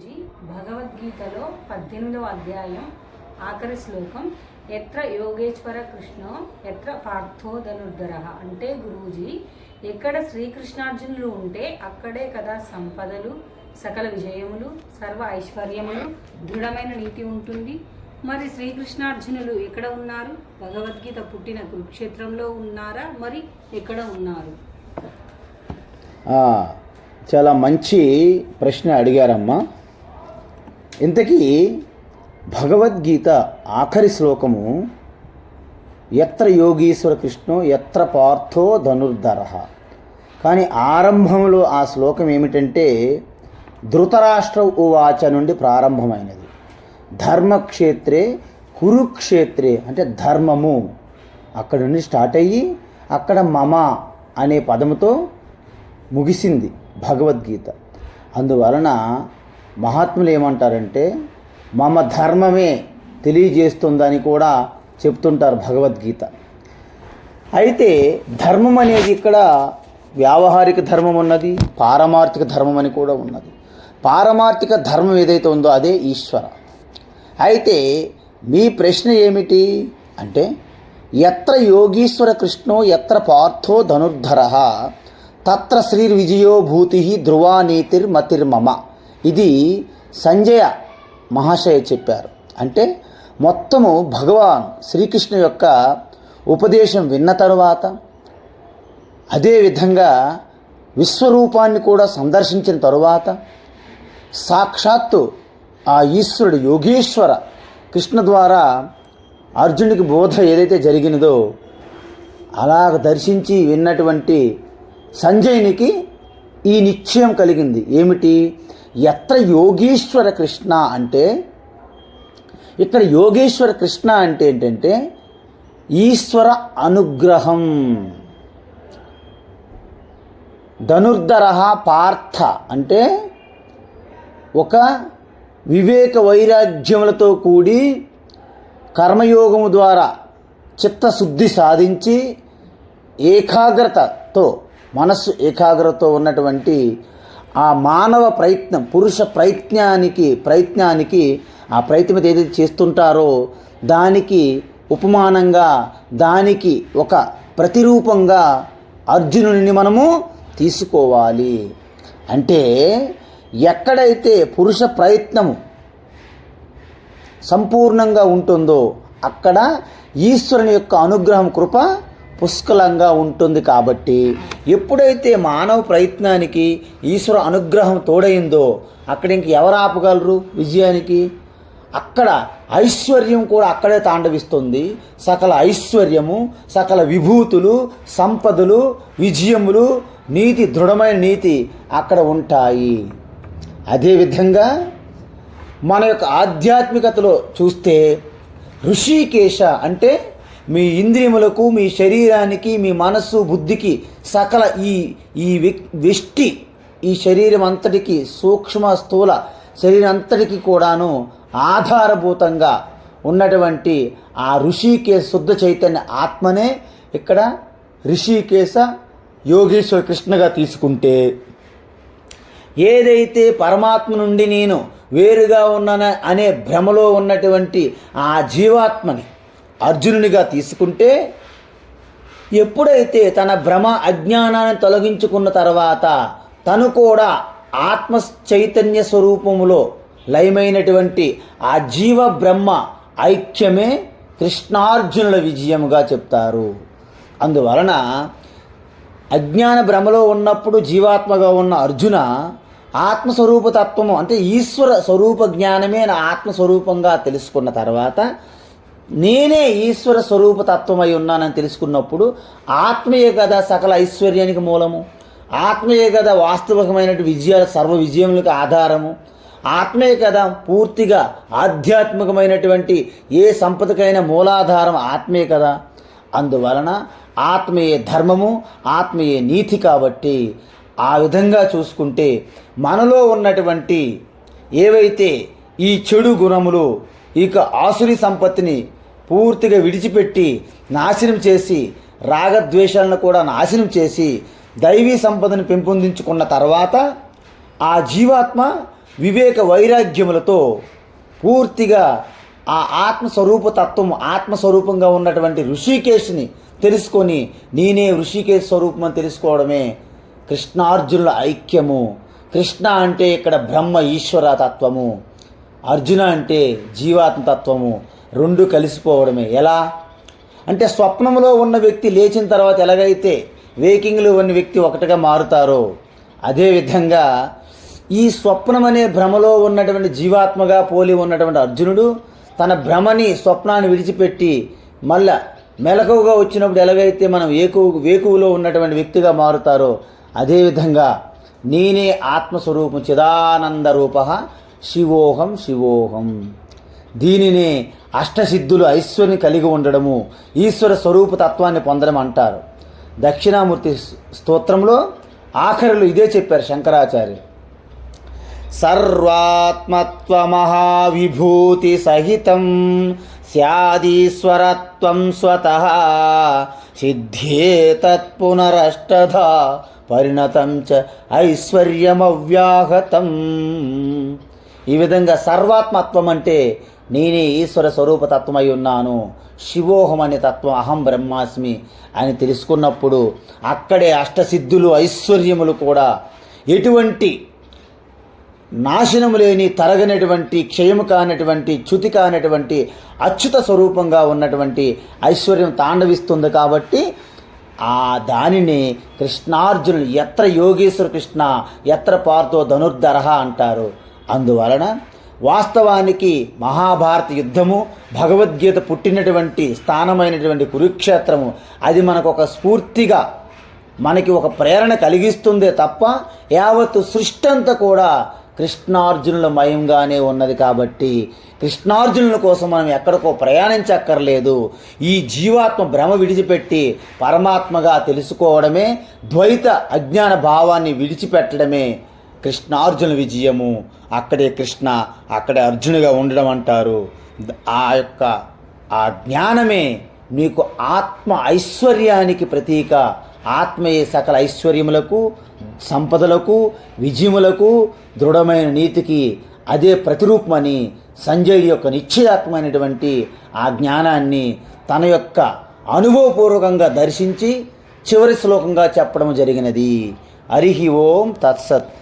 G భగవద్గీతలో పద్దెనిమిదవ అధ్యాయం ఆఖరి శ్లోకం ఎత్ర యోగేశ్వర కృష్ణ ఎత్ర పార్థోధనుర్ధర. అంటే గురూజీ ఎక్కడ శ్రీకృష్ణార్జునులు ఉంటే అక్కడే కదా సంపదలు సకల విజయములు సర్వ ఐశ్వర్యములు దృఢమైన నీతి ఉంటుంది. మరి శ్రీకృష్ణార్జునులు ఎక్కడ ఉన్నారు? భగవద్గీత పుట్టిన కురుక్షేత్రంలో ఉన్నారా? మరి ఎక్కడ ఉన్నారు? చాలా మంచి ప్రశ్న అడిగారమ్మా. ఇంతకీ భగవద్గీత ఆఖరి శ్లోకము ఎత్ర యోగీశ్వర కృష్ణో ఎత్ర పార్థో ధనుర్ధర. కానీ ఆరంభంలో ఆ శ్లోకం ఏమిటంటే ధృతరాష్ట్ర ఉవాచ నుండి ప్రారంభమైనది. ధర్మక్షేత్రే కురుక్షేత్రే అంటే ధర్మము అక్కడ నుండి స్టార్ట్ అయ్యి అక్కడ మమ అనే పదముతో ముగిసింది భగవద్గీత. అందువలన మహాత్ములు ఏమంటారంటే మమ ధర్మమే తెలియజేస్తుందని కూడా చెప్తుంటారు భగవద్గీత. అయితే ధర్మం అనేది ఇక్కడ వ్యావహారిక ధర్మం ఉన్నది పారమార్థిక ధర్మం అని కూడా ఉన్నది. పారమార్థిక ధర్మం ఏదైతే ఉందో అదే ఈశ్వర. అయితే మీ ప్రశ్న ఏమిటి? అంటే ఎత్ర యోగీశ్వర కృష్ణో ఎత్ర పార్థో ధనుర్ధర తత్ర విజయోభూతి ధృవానీతిర్మతిర్మమ ఇది సంజయ మహాశయ చెప్పారు. అంటే మొత్తము భగవాన్ శ్రీకృష్ణ యొక్క ఉపదేశం విన్న తరువాత అదేవిధంగా విశ్వరూపాన్ని కూడా సందర్శించిన తరువాత సాక్షాత్తు ఆ ఈశ్వరుడు యోగేశ్వర కృష్ణ ద్వారా అర్జునుడికి బోధ ఏదైతే జరిగినదో అలాగ దర్శించి విన్నటువంటి సంజయునికి ఈ నిశ్చయం కలిగింది. ఏమిటి? ఎత్ర యోగేశ్వర కృష్ణ అంటే ఇక్కడ యోగేశ్వర కృష్ణ అంటే ఏంటంటే ఈశ్వర అనుగ్రహం. ధనుర్ధర పార్థ అంటే ఒక వివేక వైరాగ్యములతో కూడి కర్మయోగము ద్వారా చిత్తశుద్ధి సాధించి ఏకాగ్రతతో మనస్సు ఏకాగ్రతతో ఉన్నటువంటి ఆ మానవ ప్రయత్నం పురుష ప్రయత్నానికి ప్రయత్నానికి ఆ ప్రయత్నం ఏదైతే చేస్తుంటారో దానికి ఉపమానంగా దానికి ఒక ప్రతిరూపంగా అర్జునుడిని మనము తీసుకోవాలి. అంటే ఎక్కడైతే పురుష ప్రయత్నము సంపూర్ణంగా ఉంటుందో అక్కడ ఈశ్వరుని యొక్క అనుగ్రహం కృప పుష్కలంగా ఉంటుంది కాబట్టి ఎప్పుడైతే మానవ ప్రయత్నానికి ఈశ్వర అనుగ్రహం తోడైందో అక్కడ ఇంక ఎవరు ఆపగలరు విజయానికి? అక్కడ ఐశ్వర్యం కూడా అక్కడే తాండవిస్తుంది. సకల ఐశ్వర్యము సకల విభూతులు సంపదలు విజయములు నీతి దృఢమైన నీతి అక్కడ ఉంటాయి. అదేవిధంగా మన యొక్క ఆధ్యాత్మికతలో చూస్తే ఋషికేశ అంటే మీ ఇంద్రియములకు మీ శరీరానికి మీ మనస్సు బుద్ధికి సకల ఈ ఈ వ్యక్- వ్యష్టి ఈ శరీరం అంతటికి సూక్ష్మ స్థూల శరీరం అంతటికి కూడాను ఆధారభూతంగా ఉన్నటువంటి ఆ ఋషికేశ శుద్ధ చైతన్య ఆత్మనే ఇక్కడ ఋషికేశ యోగేశ్వర కృష్ణగా తీసుకుంటే ఏదైతే పరమాత్మ నుండి నేను వేరుగా ఉన్నాన అనే భ్రమలో ఉన్నటువంటి ఆ జీవాత్మని అర్జునునిగా తీసుకుంటే ఎప్పుడైతే తన భ్రమ అజ్ఞానాన్ని తొలగించుకున్న తర్వాత తను కూడా ఆత్మ చైతన్య స్వరూపములో లయమైనటువంటి ఆ జీవ బ్రహ్మ ఐక్యమే కృష్ణార్జునుల విజయముగా చెప్తారు. అందువలన అజ్ఞాన భ్రమలో ఉన్నప్పుడు జీవాత్మగా ఉన్న అర్జున ఆత్మస్వరూపతత్వము అంటే ఈశ్వర స్వరూప జ్ఞానమే నా ఆత్మస్వరూపంగా తెలుసుకున్న తర్వాత నేనే ఈశ్వర స్వరూప తత్వమై ఉన్నానని తెలుసుకున్నప్పుడు ఆత్మయే కదా సకల ఐశ్వర్యానికి మూలము. ఆత్మయే కదా వాస్తవికమైనటువంటి విజయాల సర్వ విజయములకు ఆధారము. ఆత్మీయ కదా పూర్తిగా ఆధ్యాత్మికమైనటువంటి ఏ సంపదకైన మూలాధారం ఆత్మే కదా అందువలన ఆత్మయే ధర్మము ఆత్మయే నీతి కాబట్టి ఆ విధంగా చూసుకుంటే మనలో ఉన్నటువంటి ఏవైతే ఈ చెడు గుణములు ఇక ఆసురి సంపత్తిని పూర్తిగా విడిచిపెట్టి నాశనం చేసి రాగద్వేషాలను కూడా నాశనం చేసి దైవీ సంపదను పెంపొందించుకున్న తర్వాత ఆ జీవాత్మ వివేక వైరాగ్యములతో పూర్తిగా ఆ ఆత్మస్వరూప తత్వం ఆత్మస్వరూపంగా ఉన్నటువంటి ఋషికేశ్ని తెలుసుకొని నేనే ఋషికేశ్ స్వరూపం అని తెలుసుకోవడమే కృష్ణార్జునుల ఐక్యము. కృష్ణ అంటే ఇక్కడ బ్రహ్మ ఈశ్వర తత్వము. అర్జున అంటే జీవాత్మ తత్వము. రెండు కలిసిపోవడమే. ఎలా? అంటే స్వప్నంలో ఉన్న వ్యక్తి లేచిన తర్వాత ఎలాగైతే వేకింగ్లో ఉన్న వ్యక్తి ఒకటిగా మారుతారో అదేవిధంగా ఈ స్వప్నం అనే భ్రమలో ఉన్నటువంటి జీవాత్మగా పోలి ఉన్నటువంటి అర్జునుడు తన భ్రమని స్వప్నాన్ని విడిచిపెట్టి మళ్ళా మెలకువగా వచ్చినప్పుడు ఎలాగైతే మనం ఏకు వేకువలో ఉన్నటువంటి వ్యక్తిగా మారుతారో అదేవిధంగా నేనే ఆత్మస్వరూపం చిదానంద రూప శివోహం శివోహం. దీనినే అష్టసిద్ధులు ఐశ్వర్యం కలిగి ఉండడము ఈశ్వర స్వరూప తత్వాన్ని పొందడం అంటారు. దక్షిణామూర్తి స్తోత్రంలో ఆఖరిలో ఇదే చెప్పారు శంకరాచార్య సర్వాత్మత్వమహావిభూతి సహితం స్యాదీశ్వరత్వం స్వత సిద్ధే తత్పునరష్టధ పరిణతం చ ఐశ్వర్యమవ్యాహతం. ఈ విధంగా సర్వాత్మత్వం అంటే నేనే ఈశ్వర స్వరూప తత్వమై ఉన్నాను. శివోహం అనే తత్వం అహం బ్రహ్మాస్మి అని తెలుసుకున్నప్పుడు అక్కడే అష్టసిద్ధులు ఐశ్వర్యములు కూడా ఎటువంటి నాశనము లేని తరగనటువంటి క్షయము కానటువంటి చ్యుతి కానటువంటి అచ్యుత స్వరూపంగా ఉన్నటువంటి ఐశ్వర్యం తాండవిస్తుంది కాబట్టి ఆ దానిని కృష్ణార్జునులు ఎత్ర యోగేశ్వర కృష్ణ ఎత్ర పార్థో ధనుర్ధరహ అంటారు. అందువలన వాస్తవానికి మహాభారత యుద్ధము భగవద్గీత పుట్టినటువంటి స్థానమైనటువంటి కురుక్షేత్రము అది మనకు ఒక స్ఫూర్తిగా మనకి ఒక ప్రేరణ కలిగిస్తుందే తప్ప యావత్తు సృష్టి అంతా కూడా కృష్ణార్జునుల మయంగానే ఉన్నది కాబట్టి కృష్ణార్జునుల కోసం మనం ఎక్కడికో ప్రయాణించక్కర్లేదు. ఈ జీవాత్మ భ్రమ విడిచిపెట్టి పరమాత్మగా తెలుసుకోవడమే ద్వైత అజ్ఞాన భావాన్ని విడిచిపెట్టడమే కృష్ణార్జున విజయము అక్కడే కృష్ణ అక్కడే అర్జునుగా ఉండడం అంటారు. ఆ యొక్క ఆ జ్ఞానమే మీకు ఆత్మ ఐశ్వర్యానికి ప్రతీక. ఆత్మయే సకల ఐశ్వర్యములకు సంపదలకు విజయములకు దృఢమైన నీతికి అదే ప్రతిరూపమని సంజయ్ యొక్క నిశ్చయాత్మైనటువంటి ఆ జ్ఞానాన్ని తన యొక్క అనుభవపూర్వకంగా దర్శించి చివరి శ్లోకంగా చెప్పడం జరిగినది. హరి ఓం తత్సత్.